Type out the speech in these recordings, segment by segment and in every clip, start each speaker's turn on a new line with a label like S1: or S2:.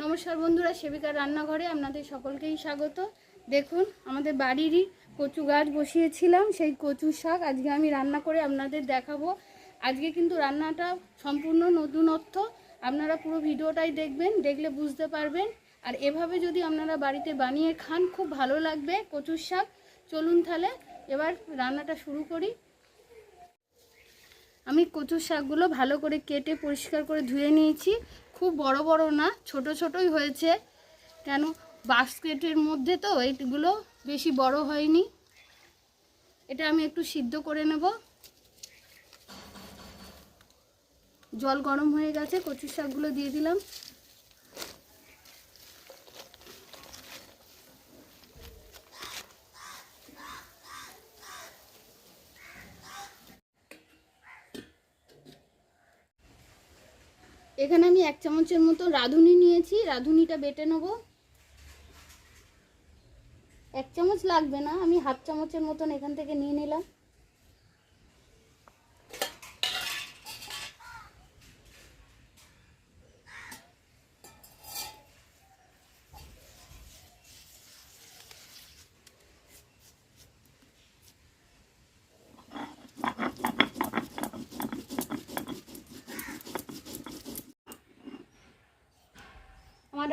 S1: নমস্কার বন্ধুরা, সেবিকার রান্নাঘরে আপনাদের সকলকেই স্বাগত। দেখুন, আমাদের বাড়িরই কচু গাছ বসিয়েছিলাম, সেই কচু শাক আজকে আমি রান্না করে আপনাদের দেখাবো। আজকে কিন্তু রান্নাটা সম্পূর্ণ নতুনত্ব, আপনারা পুরো ভিডিওটাই দেখবেন, দেখলে বুঝতে পারবেন। আর এভাবে যদি আপনারা বাড়িতে বানিয়ে খান, খুব ভালো লাগবে কচুর শাক। চলুন তাহলে এবার রান্নাটা শুরু করি। আমি কচুর শাকগুলো ভালো করে কেটে পরিষ্কার করে ধুয়ে নিয়েছি। খুব বড় বড় না, ছোট ছোটই হয়েছে। কেন? বাস্কেটের মধ্যে তো এইগুলো বেশি বড় হয়নি। এটা আমি একটু সিদ্ধ করে নেব। জল গরম হয়ে গেছে, কচুর শাকগুলো দিয়ে দিলাম। এখানে আমি এক চামচের মতো রাঁধুনি নিয়েছি, রাঁধুনিটা বেটে নেব। এক চামচ লাগবে না, আমি হাফ চামচের মতন এখান থেকে নিয়ে নিলাম।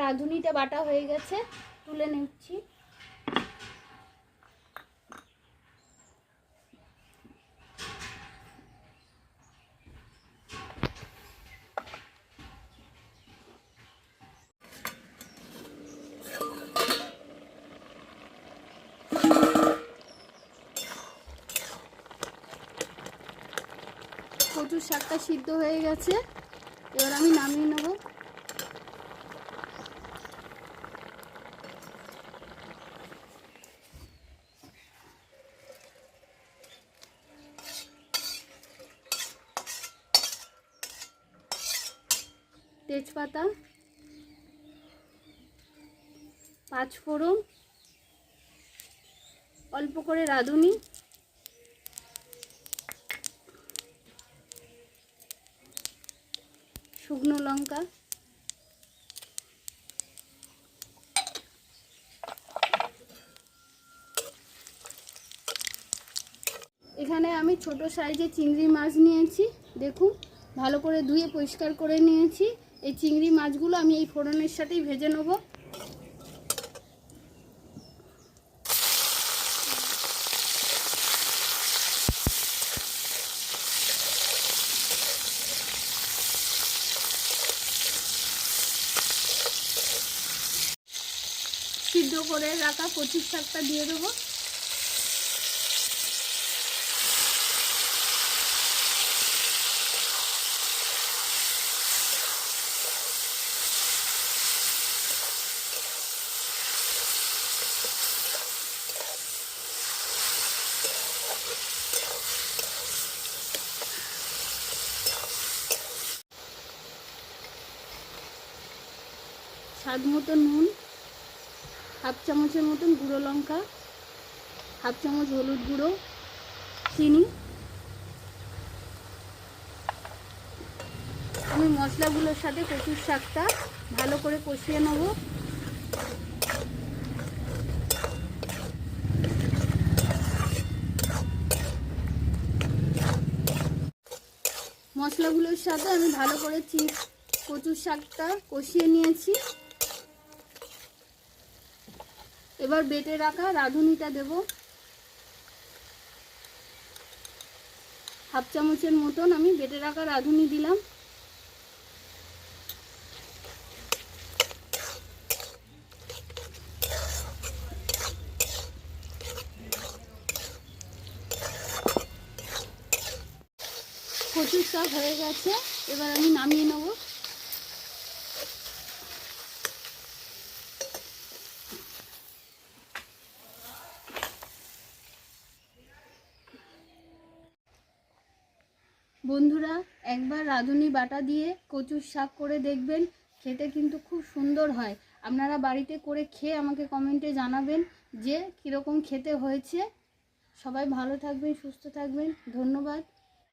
S1: রাঁধুনিটা বাটা হয়ে গেছে, তুলে নিচ্ছি। কচুর শাকটা সিদ্ধ হয়ে গেছে, এবার আমি নামিয়ে নেব। তেজপাতা, পাঁচ ফোড়ন, অল্প করে রাঁধুনি। শুকনো লঙ্কা। এখানে আমি ছোট সাইজের চিংড়ি মাছ নিয়েছি। দেখুন, ভালো করে ধুয়ে পরিষ্কার করে নিয়েছি। এই চিংড়ি মাছগুলো আমি এই ফোড়নের সাথেই ভেজে নেব। সিদ্ধ করে রাখা কচুর শাকটা দিয়ে দেবো। স্বাদ মতো নুন, হাফ চামচের মতন গুঁড়ো লঙ্কা, হাফ চামচ হলুদ গুঁড়ো, চিনি। আমি মশলাগুলোর সাথে কচুর শাকটা ভালো করে কষিয়ে নেব। মশলাগুলোর সাথে আমি ভালো করে চিপ কচুর শাকটা কষিয়ে নিয়েছি। এবার বেটে রাখা রাঁধুনিটা দেব। হাফ চামচের মতন আমি বেটে রাখা রাঁধুনি দিলাম। কচুর শাক হয়ে গেছে, এবার আমি নামিয়ে নেব। বন্ধুরা, একবার রাঁধুনি বাটা দিয়ে কচুর শাক করে দেখবেন, খেতে কিন্তু খুব সুন্দর হয়। আপনারা বাড়িতে করে খেয়ে আমাকে কমেন্টে জানাবেন যে কীরকম খেতে হয়েছে। সবাই ভালো থাকবেন, সুস্থ থাকবেন। ধন্যবাদ।